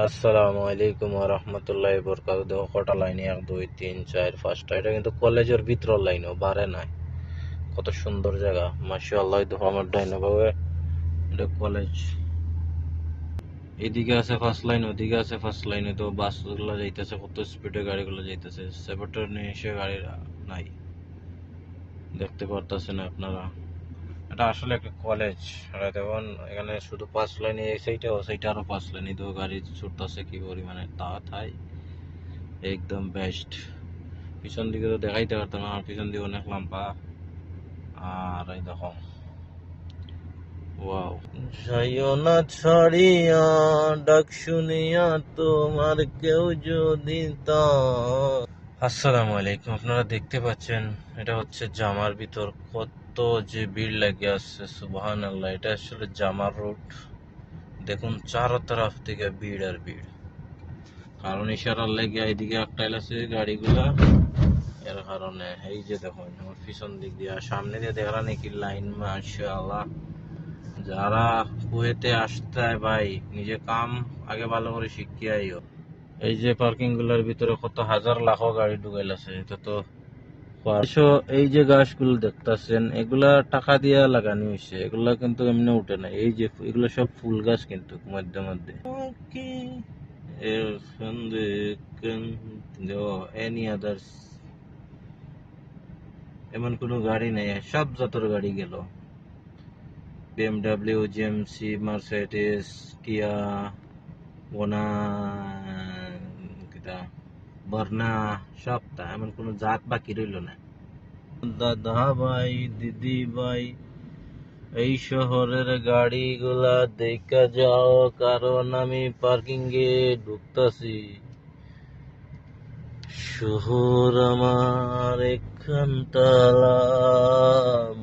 আসসালামু আলাইকুম রহমতুল্লাহ বরকাত কটা লাইনে এক, দুই, তিন, চার পাঁচটা এটা কিন্তু কলেজের ভিতর লাইনও, বারে নাই। কত সুন্দর জায়গা। মাসি আল্লাহ দেখো আমার ডাইনে ভাবে। এটা কলেজ। এদিকে আছে ফার্স্ট লাইন ওদিকে আছে ফার্স্ট লাইনে তো বাসগুলো যাইতেছে, কত স্পিডে গাড়িগুলো যাইতেছে। সেপারেটর নিয়ে এসে গাড়ি নাই। দেখতে পারতেছেন আপনারা। এটা আসলে একটা কলেজ আর দেখুন এখানে শুধু পাঁচ লাইনে এই সাইডে ও সাইডে আরও পাঁচ লাইনে তো গাড়ি ছুটতেছে কি পরিমাণে তা থাই একদম বেস্ট পিছন দিকে তো দেখাইতে পারতাম না আর পিছন দিকে অনেক লম্বা আর এই দেখো। ওয়াও যাইও না ছাড়িয়া ডাক শুনিয়া তোমার কেউ যদি তা আসসালামু আলাইকুম আপনারা দেখতে পাচ্ছেন এটা হচ্ছে জামার ভিতর কত যে ভিড় লাগে আসছে সুবহান আল্লাহ এটা আসলে জামার রোড। দেখুন চারো তরফ থেকে ভিড় আর ভিড়। কারণ ইশারার লেগে এইদিকে একটা আছে গাড়িগুলা। এর কারণে, এই যে দেখুন, আমার পিছন দিক দিয়ে সামনে দিয়ে দেখলাম নাকি লাইন, মাশাআল্লাহ। যারা কুয়েতে আসতে ভাই, নিজে কাম আগে ভালো করে শিখিয়ে আইও। এই যে পার্কিংগুলোর ভিতরে কত হাজার লাখো গাড়ি ঢুকাইল আছে, এটা তো এই যে গাছগুলো দেখতাছেন এগুলা টাকা দিয়া লাগানো হয়েছে এগুলা কিন্তু এমনি উঠে না এই যে এগুলো সব ফুল গাছ কিন্তু মধ্যে মধ্যে। এনি আদার্স এমন কোনো গাড়ি নেই সব জাতর গাড়ি গেল। বিএমডাব্লিউ জিএমসি মার্সিডিস কিয়া ওনা কিটা বর্ণা সবটা এমন কোনো জাত বাকি রইল না। দাদা ভাই দিদি ভাই এই শহরের গাড়িগুলা দেখা যাও, কারণ আমি পার্কিং এ ঢুকতাছি। শহর আমার একখানতলা,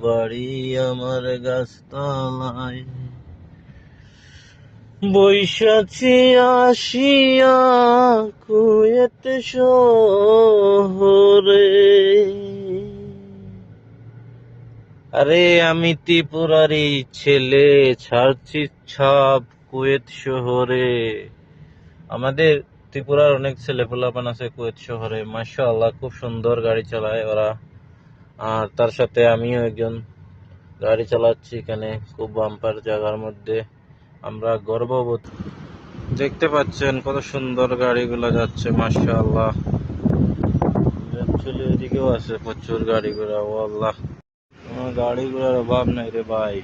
বাড়ি আমার গাছতলায়। বৈশাখী আসিয়া কুয়েত শহরে। আরে, আমি ত্রিপুরারি ছেলে, ছাড়ছি ছাপ কুয়েত শহরে। আমাদের ত্রিপুরার অনেক ছেলে পোলাপান আছে কুয়েত শহরে। মাশাআল্লাহ, খুব সুন্দর গাড়ি চালায় ওরা। আর তার সাথে আমিও একজন গাড়ি চালাচ্ছি এখানে, খুব বাম্পার জায়গার মধ্যে। আমরা গর্ববোধ। দেখতে পাচ্ছেন কত সুন্দর গাড়িগুলো যাচ্ছে, মাশাআল্লাহ। অ্যাকচুয়ালি এদিকেও আছে, প্রচুর গাড়িগুলো ও আল্লাহ কোনো গাড়িগুলোর অভাব নাই রে ভাই